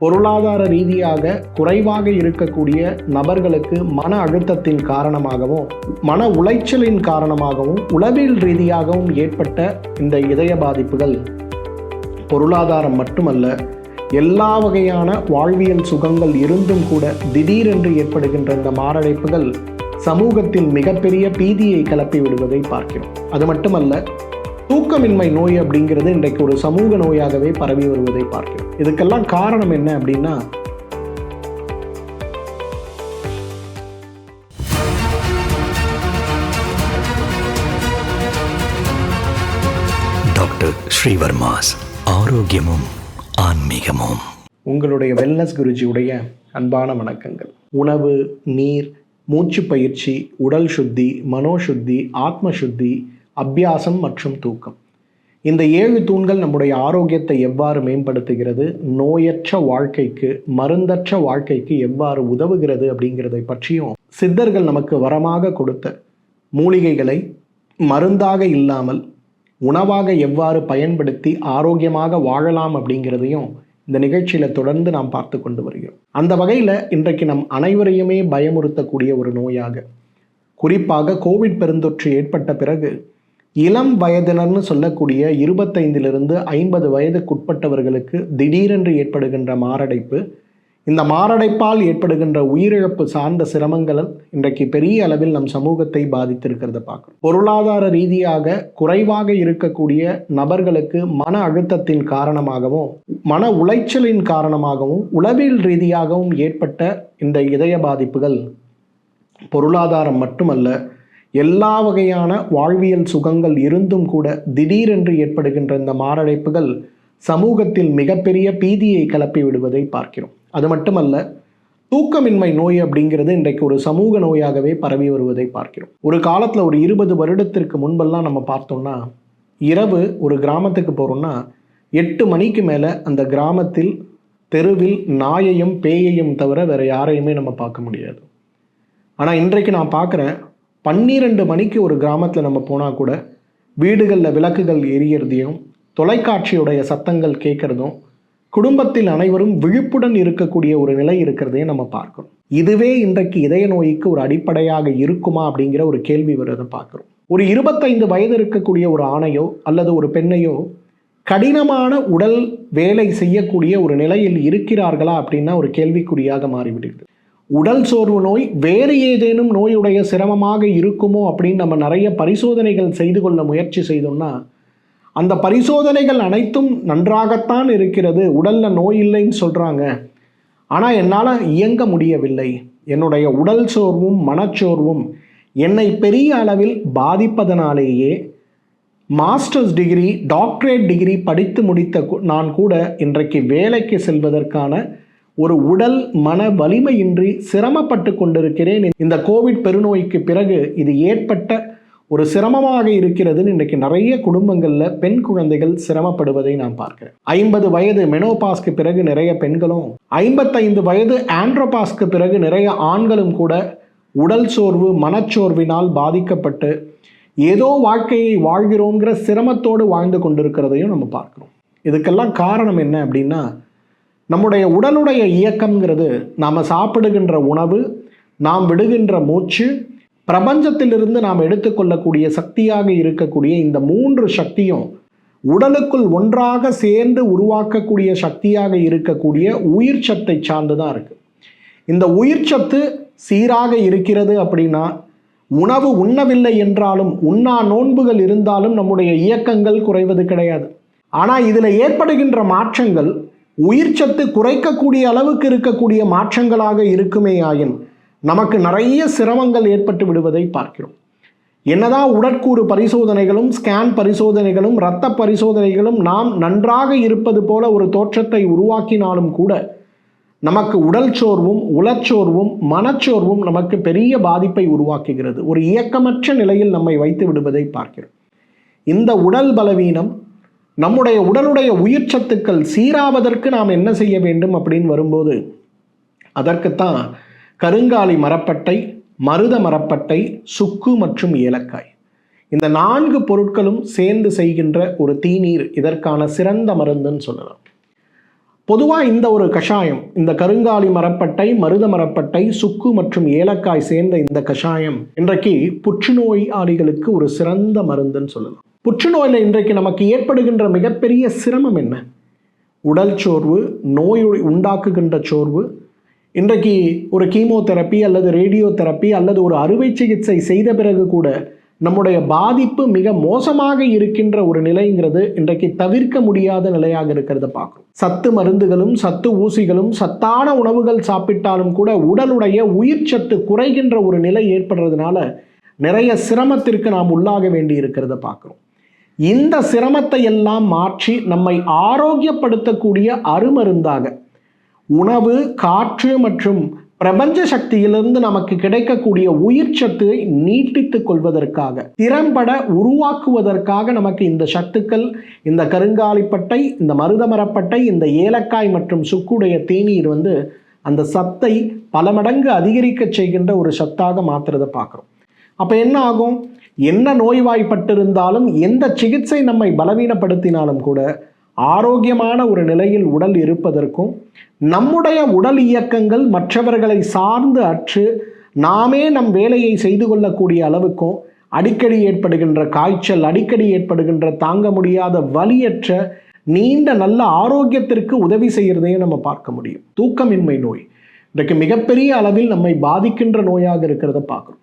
பொருளாதார ரீதியாக குறைவாக இருக்கக்கூடிய நபர்களுக்கு மன அழுத்தத்தின் காரணமாகவும் மன உளைச்சலின் காரணமாகவும் உளவியல் ரீதியாகவும் ஏற்பட்ட இந்த இதய பாதிப்புகள். பொருளாதாரம் மட்டுமல்ல எல்லா வகையான வாழ்வியல் சுகங்கள் இருந்தும் கூட திடீரென்று ஏற்படுகின்ற இந்த மாரடைப்புகள் சமூகத்தில் மிகப்பெரிய பீதியை கிளப்பி விடுவதை பார்க்கிறோம். அது மட்டுமல்ல தூக்கமின்மை நோய் அப்படிங்கிறது இன்றைக்கு ஒரு சமூக நோயாகவே பரவி வருவதை பார்க்கிறோம். இதுக்கெல்லாம் காரணம் என்ன அப்படின்னா டாக்டர் ஸ்ரீவர்மாஸ் ஆரோக்கியமும் ஆன்மீகமும். உங்களுடைய வெல்னஸ் குருஜியுடைய அன்பான வணக்கங்கள். உணவு நீர் மூச்சு பயிற்சி உடல் சுத்தி மனோசுத்தி ஆத்ம சுத்தி அபியாசம் மற்றும் தூக்கம். இந்த ஏழு தூண்கள் நம்முடைய ஆரோக்கியத்தை எவ்வாறு மேம்படுத்துகிறது நோயற்ற வாழ்க்கைக்கு மருந்தற்ற வாழ்க்கைக்கு எவ்வாறு உதவுகிறது அப்படிங்கிறதை பற்றியும் சித்தர்கள் நமக்கு வரமாக கொடுத்த மூலிகைகளை மருந்தாக இல்லாமல் உணவாக எவ்வாறு பயன்படுத்தி ஆரோக்கியமாக வாழலாம் அப்படிங்கிறதையும் இந்த நிகழ்ச்சியில் தொடர்ந்து நாம் பார்த்து கொண்டு வருகிறோம். அந்த வகையில் இன்றைக்கு நம் அனைவரையுமே பயமுறுத்தக்கூடிய ஒரு நோயாக குறிப்பாக கோவிட் பெருந்தொற்று ஏற்பட்ட பிறகு இளம் வயதினர்னு சொல்லக்கூடிய இருபத்தைந்திலிருந்து ஐம்பது வயதுக்குட்பட்டவர்களுக்கு திடீரென்று ஏற்படுகின்ற மாரடைப்பு. இந்த மாரடைப்பால் ஏற்படுகின்ற உயிரிழப்பு சார்ந்த சிரமங்கள் இன்றைக்கு பெரிய அளவில் நம் சமூகத்தை பாதித்திருக்கிறத பார்க்கணும் பொருளாதார ரீதியாக குறைவாக இருக்கக்கூடிய நபர்களுக்கு மன அழுத்தத்தின் காரணமாகவும் மன உளைச்சலின் காரணமாகவும் உளவியல் ரீதியாகவும் ஏற்பட்ட இந்த இதய பாதிப்புகள் பொருளாதாரம் மட்டுமல்ல எல்லா வகையான வாழ்வியல் சுகங்கள் இருந்தும் கூட திடீரென்று ஏற்படுகின்ற இந்த மாரடைப்புகள் சமூகத்தில் மிகப்பெரிய பீதியை கிளப்பி விடுவதை பார்க்கிறோம். அது மட்டுமல்ல தூக்கமின்மை நோய் அப்படிங்கிறது இன்றைக்கு ஒரு சமூக நோயாகவே பரவி வருவதை பார்க்கிறோம். ஒரு காலத்தில் ஒரு இருபது வருடத்திற்கு முன்பெல்லாம் நம்ம பார்த்தோம்னா இரவு ஒரு கிராமத்துக்கு போகிறோம்னா எட்டு மணிக்கு மேலே அந்த கிராமத்தில் தெருவில் நாயையும் பேயையும் தவிர வேறு யாரையுமே நம்ம பார்க்க முடியாது. ஆனால் இன்றைக்கு நான் பார்க்குறேன் பன்னிரெண்டு மணிக்கு ஒரு கிராமத்தில் நம்ம போனால் கூட வீடுகளில் விளக்குகள் எரியறதையும் தொலைக்காட்சியுடைய சத்தங்கள் கேட்குறதும் குடும்பத்தில் அனைவரும் விழிப்புடன் இருக்கக்கூடிய ஒரு நிலை இருக்கிறதையும் நம்ம பார்க்குறோம் இதுவே இன்றைக்கு இதய நோய்க்கு ஒரு அடிப்படையாக இருக்குமா அப்படிங்கிற ஒரு கேள்வி வருவதை பார்க்குறோம். ஒரு இருபத்தைந்து வயது இருக்கக்கூடிய ஒரு ஆணையோ அல்லது ஒரு பெண்ணையோ கடினமான உடல் வேலை செய்யக்கூடிய ஒரு நிலையில் இருக்கிறார்களா அப்படின்னா ஒரு கேள்விக்குறியாக மாறிவிடுகிறது. உடல் சோர்வு நோய் வேறு ஏதேனும் நோயுடைய சிரமமாக இருக்குமோ அப்படின்னு நம்ம நிறைய பரிசோதனைகள் செய்து கொள்ள முயற்சி செய்தோம்னா அந்த பரிசோதனைகள் அனைத்தும் நன்றாகத்தான் இருக்கிறது. உடல்ல நோய் இல்லைன்னு சொல்றாங்க. ஆனால் என்னால் இயங்க முடியவில்லை. என்னுடைய உடல் சோர்வும் மனச்சோர்வும் என்னை பெரிய அளவில் பாதிப்பதனாலேயே மாஸ்டர்ஸ் டிகிரி டாக்டரேட் டிகிரி படித்து முடித்த நான் கூட இன்றைக்கு வேலைக்கு செல்வதற்கான ஒரு உடல் மன வலிமையின்றி சிரமப்பட்டு கொண்டிருக்கிறேன். இந்த கோவிட் பெருநோய்க்கு பிறகு இது ஏற்பட்ட ஒரு சிரமமாக இருக்கிறதுன்னு இன்றைக்கு நிறைய குடும்பங்களில் பெண் குழந்தைகள் சிரமப்படுவதை நான் பார்க்கிறேன். ஐம்பது வயது மெனோபாஸ்க்கு பிறகு நிறைய பெண்களும் ஐம்பத்தைந்து வயது ஆண்ட்ரோபாஸ்க்கு பிறகு நிறைய ஆண்களும் கூட உடல் சோர்வு மனச்சோர்வினால் பாதிக்கப்பட்டு ஏதோ வாழ்க்கையை வாழ்கிறோங்கிற சிரமத்தோடு வாழ்ந்து கொண்டிருக்கிறதையும் நம்ம பார்க்கிறோம். இதுக்கெல்லாம் காரணம் என்ன அப்படின்னா நம்முடைய உடலுடைய இயக்கம்ங்கிறது நாம் சாப்பிடுகின்ற உணவு நாம் விடுகின்ற மூச்சு பிரபஞ்சத்திலிருந்து நாம் எடுத்துக்கொள்ளக்கூடிய சக்தியாக இருக்கக்கூடிய இந்த மூன்று சக்தியும் உடலுக்குள் ஒன்றாக சேர்ந்து உருவாக்கக்கூடிய சக்தியாக இருக்கக்கூடிய உயிர் சத்தை சார்ந்து தான் இருக்கு. இந்த உயிர் சத்து சீராக இருக்கிறது அப்படின்னா உணவு உண்ணவில்லை என்றாலும் உண்ணா நோன்புகள் இருந்தாலும் நம்முடைய இயக்கங்கள் குறைவது கிடையாது. ஆனால் இதில் ஏற்படுகின்ற மாற்றங்கள் உயிர் சத்து குறைக்கக்கூடிய அளவுக்கு இருக்கக்கூடிய மாற்றங்களாக இருக்குமே ஆயின் நமக்கு நிறைய சிரமங்கள் ஏற்பட்டு விடுவதை பார்க்கிறோம். என்னதான் உடற்கூறு பரிசோதனைகளும் ஸ்கேன் பரிசோதனைகளும் இரத்த பரிசோதனைகளும் நாம் நன்றாக இருப்பது போல ஒரு தோற்றத்தை உருவாக்கினாலும் கூட நமக்கு உடல் சோர்வும் உளச்சோர்வும் மனச்சோர்வும் நமக்கு பெரிய பாதிப்பை உருவாக்குகிறது. ஒரு இயக்கமற்ற நிலையில் நம்மை வைத்து விடுவதை பார்க்கிறோம். இந்த உடல் பலவீனம் நம்முடைய உடலுடைய உயிர் சத்துக்கள் சீராவதற்கு நாம் என்ன செய்ய வேண்டும் அப்படின்னு வரும்போது அதற்குத்தான் கருங்காலி மரப்பட்டை மருத மரப்பட்டை சுக்கு மற்றும் ஏலக்காய். இந்த நான்கு பொருட்களும் சேர்ந்து செய்கின்ற ஒரு தீநீர் இதற்கான சிறந்த மருந்துன்னு சொல்லலாம். பொதுவாக இந்த ஒரு கஷாயம் இந்த கருங்காலி மரப்பட்டை மருத மரப்பட்டை சுக்கு மற்றும் ஏலக்காய் சேர்ந்த இந்த கஷாயம் இன்றைக்கு புற்றுநோயாளிகளுக்கு ஒரு சிறந்த மருந்துன்னு சொல்லலாம். புற்றுநோயில் இன்றைக்கு நமக்கு ஏற்படுகின்ற மிகப்பெரிய சிரமம் என்ன? உடல் சோர்வு நோய் உண்டாக்குகின்ற சோர்வு. இன்றைக்கு ஒரு கீமோதெரப்பி அல்லது ரேடியோ தெரப்பி அல்லது ஒரு அறுவை சிகிச்சை செய்த பிறகு கூட நம்முடைய பாதிப்பு மிக மோசமாக இருக்கின்ற ஒரு நிலைங்கிறது இன்றைக்கு தவிர்க்க முடியாத நிலையாக இருக்கிறத பார்க்குறோம். சத்து மருந்துகளும் சத்து ஊசிகளும் சத்தான உணவுகள் சாப்பிட்டாலும் கூட உடலுடைய உயிர் சத்து குறைகின்ற ஒரு நிலை ஏற்படுறதுனால நிறைய சிரமத்திற்கு நாம் உள்ளாக வேண்டி இருக்கிறத பார்க்குறோம். இந்த சிரமத்தை எல்லாம் மாற்றி நம்மை ஆரோக்கியப்படுத்தக்கூடிய அருமருந்தாக உணவு காற்று மற்றும் பிரபஞ்ச சக்தியிலிருந்து நமக்கு கிடைக்கக்கூடிய உயிர் சத்தை நீட்டித்துக் கொள்வதற்காக திறம்பட உருவாக்குவதற்காக நமக்கு இந்த சத்துக்கள் இந்த கருங்காலிப்பட்டை இந்த மருதமரப்பட்டை இந்த ஏலக்காய் மற்றும் சுக்குடைய தேநீர் வந்து அந்த சத்தை பல மடங்கு அதிகரிக்க செய்கின்ற ஒரு சத்தாக மாற்றுறதை பார்க்குறோம். அப்போ என்ன ஆகும்? என்ன நோய்வாய்ப்பட்டிருந்தாலும் எந்த சிகிச்சை நம்மை பலவீனப்படுத்தினாலும் கூட ஆரோக்கியமான ஒரு நிலையில் உடல் இருப்பதற்கும் நம்முடைய உடல் இயக்கங்கள் மற்றவர்களை சார்ந்து அற்று நாமே நம் வேலையை செய்து கொள்ளக்கூடிய அளவுக்கும் அடிக்கடி ஏற்படுகின்ற காய்ச்சல் அடிக்கடி ஏற்படுகின்ற தாங்க முடியாத வலியற்ற நீண்ட நல்ல ஆரோக்கியத்திற்கு உதவி செய்கிறதையும் நம்ம பார்க்க முடியும். தூக்கமின்மை நோய். இன்றைக்கு மிகப்பெரிய அளவில் நம்மை பாதிக்கின்ற நோயாக இருக்கிறத பார்க்குறோம்.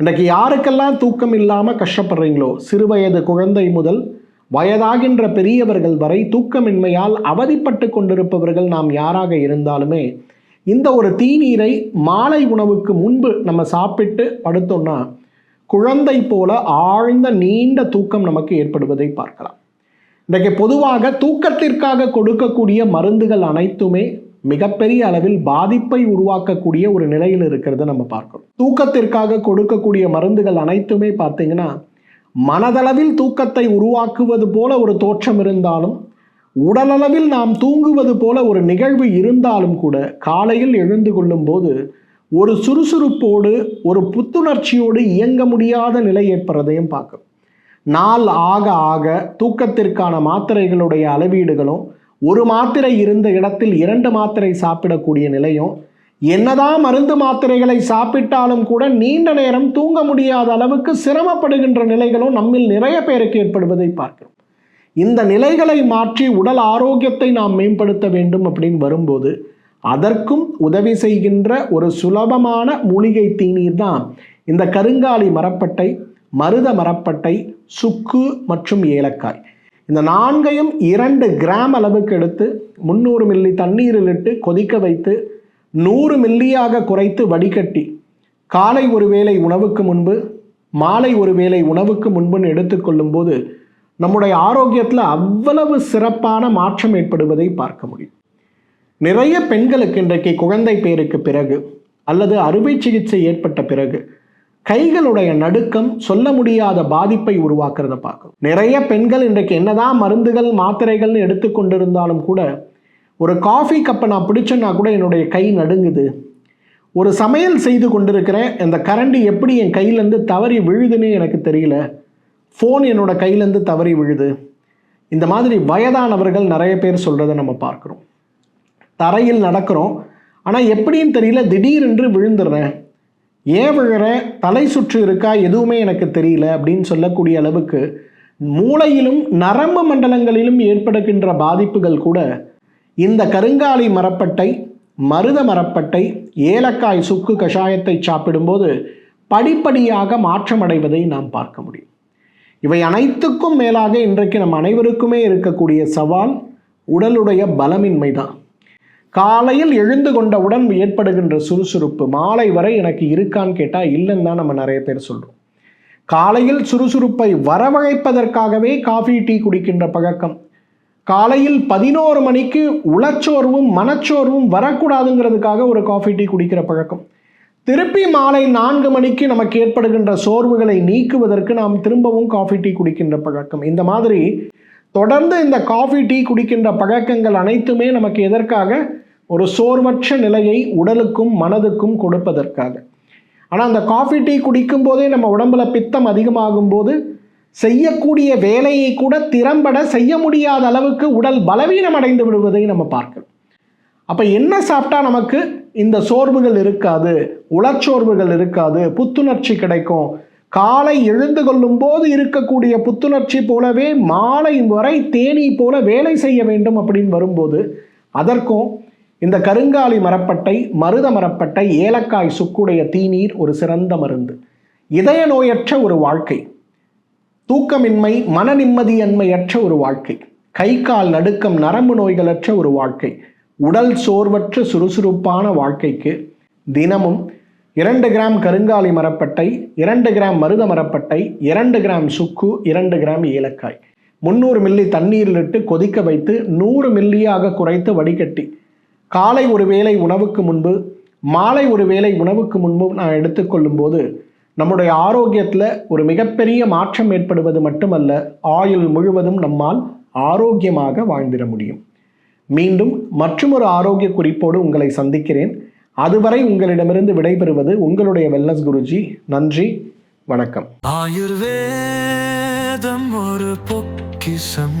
இன்றைக்கு யாருக்கெல்லாம் தூக்கம் இல்லாமல் கஷ்டப்படுறீங்களோ சிறுவயது குழந்தை முதல் வயதாகின்ற பெரியவர்கள் வரை தூக்கமின்மையால் அவதிப்பட்டு கொண்டிருப்பவர்கள் நாம் யாராக இருந்தாலுமே இந்த ஒரு தீநீரை மாலை உணவுக்கு முன்பு நம்ம சாப்பிட்டு படுத்தோம்னா குழந்தை போல ஆழ்ந்த நீண்ட தூக்கம் நமக்கு ஏற்படுவதை பார்க்கலாம். இன்றைக்கு பொதுவாக தூக்கத்திற்காக கொடுக்கக்கூடிய மருந்துகள் அனைத்துமே மிகப்பெரிய அளவில் பாதிப்பை உருவாக்கக்கூடிய ஒரு நிலையில் இருக்கிறத நம்ம பார்க்கிறோம் தூக்கத்திற்காக கொடுக்கக்கூடிய மருந்துகள் அனைத்துமே பார்த்தீங்கன்னா மனதளவில் தூக்கத்தை உருவாக்குவது போல ஒரு தோற்றம் இருந்தாலும் உடலளவில் நாம் தூங்குவது போல ஒரு நிகழ்வு இருந்தாலும் கூட காலையில் எழுந்து கொள்ளும் போது ஒரு சுறுசுறுப்போடு ஒரு புத்துணர்ச்சியோடு இயங்க முடியாத நிலை ஏற்படுறதையும் பார்க்கும் நாள் ஆக ஆக தூக்கத்திற்கான மாத்திரைகளுடைய அளவீடுகளும் ஒரு மாத்திரை இருந்த இடத்தில் இரண்டு மாத்திரை சாப்பிடக்கூடிய நிலையும் என்னதான் மருந்து மாத்திரைகளை சாப்பிட்டாலும் கூட நீண்ட நேரம் தூங்க முடியாத அளவுக்கு சிரமப்படுகின்ற நிலைகளும் நம்மில் நிறைய பேருக்கு ஏற்படுவதை பார்க்கிறோம். இந்த நிலைகளை மாற்றி உடல் ஆரோக்கியத்தை நாம் மேம்படுத்த வேண்டும் அப்படின்னு வரும்போது அதற்கும் உதவி செய்கின்ற ஒரு சுலபமான மூலிகை தீநீர் தான் இந்த கருங்காலி மரப்பட்டை மருத மரப்பட்டை சுக்கு மற்றும் ஏலக்காய். இந்த நான்கையும் இரண்டு கிராம் அளவுக்கு எடுத்து முந்நூறு மில்லி தண்ணீரில் இட்டு கொதிக்க வைத்து நூறு மில்லியாக குறைத்து வடிகட்டி காலை ஒரு வேளை உணவுக்கு முன்பு மாலை ஒரு வேளை உணவுக்கு முன்புன்னு எடுத்துக்கொள்ளும் போது நம்முடைய ஆரோக்கியத்தில் அவ்வளவு சிறப்பான மாற்றம் ஏற்படுவதை பார்க்க முடியும். நிறைய பெண்களுக்கு இன்றைக்கு குழந்தை பேருக்கு பிறகு அல்லது அறுவை சிகிச்சை ஏற்பட்ட பிறகு கைகளுடைய நடுக்கம் சொல்ல முடியாத பாதிப்பை உருவாக்குறத பார்க்கும் நிறைய பெண்கள் இன்றைக்கு என்னதான் மருந்துகள் மாத்திரைகள்னு எடுத்துக்கொண்டிருந்தாலும் கூட ஒரு காஃபி கப்பை நான் பிடிச்சேன்னா கூட என்னுடைய கை நடுங்குது. ஒரு சமையல் செய்து கொண்டிருக்கிறேன் அந்த கரண்டி எப்படி என் கையிலேருந்து தவறி விழுதுன்னு எனக்கு தெரியல. ஃபோன் என்னோட கையிலேருந்து தவறி விழுது. இந்த மாதிரி வயதானவர்கள் நிறைய பேர் சொல்கிறத நம்ம பார்க்குறோம். தரையில் நடக்கிறோம். ஆனால் எப்படின்னு தெரியல திடீரென்று விழுந்துடுறேன். ஏன் விழுறேன்? தலை சுற்று இருக்கா? எதுவுமே எனக்கு தெரியல அப்படின்னு சொல்லக்கூடிய அளவுக்கு மூளையிலும் நரம்பு மண்டலங்களிலும் ஏற்படுகின்ற பாதிப்புகள் கூட இந்த கருங்காலி மரப்பட்டை மருத மரப்பட்டை ஏலக்காய் சுக்கு கஷாயத்தை சாப்பிடும்போது படிப்படியாக மாற்றமடைவதை நாம் பார்க்க முடியும். இவை அனைத்துக்கும் மேலாக இன்றைக்கு நம் அனைவருக்குமே இருக்கக்கூடிய சவால் உடலுடைய பலமின்மை தான் காலையில் எழுந்து கொண்டவுடன் ஏற்படுகின்ற சுறுசுறுப்பு மாலை வரை எனக்கு இருக்கான்னு கேட்டால் இல்லைன்னு தான் நம்ம நிறைய பேர் சொல்கிறோம் காலையில் சுறுசுறுப்பை வரவழைப்பதற்காகவே காஃபி டீ குடிக்கின்ற பழக்கம். காலையில் பதினோரு மணிக்கு உளச்சோர்வும் மனச்சோர்வும் வரக்கூடாதுங்கிறதுக்காக ஒரு காஃபி டீ குடிக்கிற பழக்கம். திருப்பி மாலை நான்கு மணிக்கு நமக்கு ஏற்படுகின்ற சோர்வுகளை நீக்குவதற்கு நாம் திரும்பவும் காஃபி டீ குடிக்கின்ற பழக்கம். இந்த மாதிரி தொடர்ந்து இந்த காஃபி டீ குடிக்கின்ற பழக்கங்கள் அனைத்துமே நமக்கு எதற்காக? ஒரு சோர்வற்ற நிலையை உடலுக்கும் மனதுக்கும் கொடுப்பதற்காக. ஆனால் அந்த காஃபி டீ குடிக்கும் போதே நம்ம உடம்புல பித்தம் அதிகமாகும் போது செய்யக்கூடிய வேலையை கூட திறம்பட செய்ய முடியாத அளவுக்கு உடல் பலவீனம் அடைந்து விடுவதை நம்ம பார்க்கிறோம் அப்போ என்ன சாப்பிட்டா நமக்கு இந்த சோர்வுகள் இருக்காது உளச்சோர்வுகள் இருக்காது புத்துணர்ச்சி கிடைக்கும். காலை எழுந்து கொள்ளும் போது இருக்கக்கூடிய புத்துணர்ச்சி போலவே மாலை வரை தேனீ போல வேலை செய்ய வேண்டும் அப்படின்னு வரும்போது அதற்கும் இந்த கருங்காலி மரப்பட்டை மருத மரப்பட்டை ஏலக்காய் சுக்குடைய தீநீர் ஒரு சிறந்த மருந்து. இதய நோயற்ற ஒரு வாழ்க்கை. தூக்கமின்மை மன நிம்மதியன்மையற்ற ஒரு வாழ்க்கை. கை கால் நடுக்கம் நரம்பு நோய்களற்ற ஒரு வாழ்க்கை. உடல் சோர்வற்ற சுறுசுறுப்பான வாழ்க்கைக்கு தினமும் இரண்டு கிராம் கருங்காலி மரப்பட்டை இரண்டு கிராம் மருத மரப்பட்டை இரண்டு கிராம் சுக்கு இரண்டு கிராம் ஏலக்காய். முந்நூறு மில்லி தண்ணீரில் இட்டு கொதிக்க வைத்து நூறு மில்லியாக குறைத்து வடிகட்டி. காலை ஒரு வேளை உணவுக்கு முன்பு மாலை ஒரு வேளை உணவுக்கு முன்பு நான் எடுத்துக்கொள்ளும் போது நம்முடைய ஆரோக்கியத்தில் ஒரு மிகப்பெரிய மாற்றம் ஏற்படுவது மட்டுமல்ல ஆயுள் முழுவதும் நம்மால் ஆரோக்கியமாக வாழ்ந்திட முடியும். மீண்டும் மற்றொரு ஆரோக்கிய குறிப்போடு உங்களை சந்திக்கிறேன். அதுவரை உங்களிடமிருந்து விடைபெறுவது உங்களுடைய வெல்லஸ் குருஜி. நன்றி வணக்கம். ஆயுர்வேதம் ஒரு பொக்கிசம்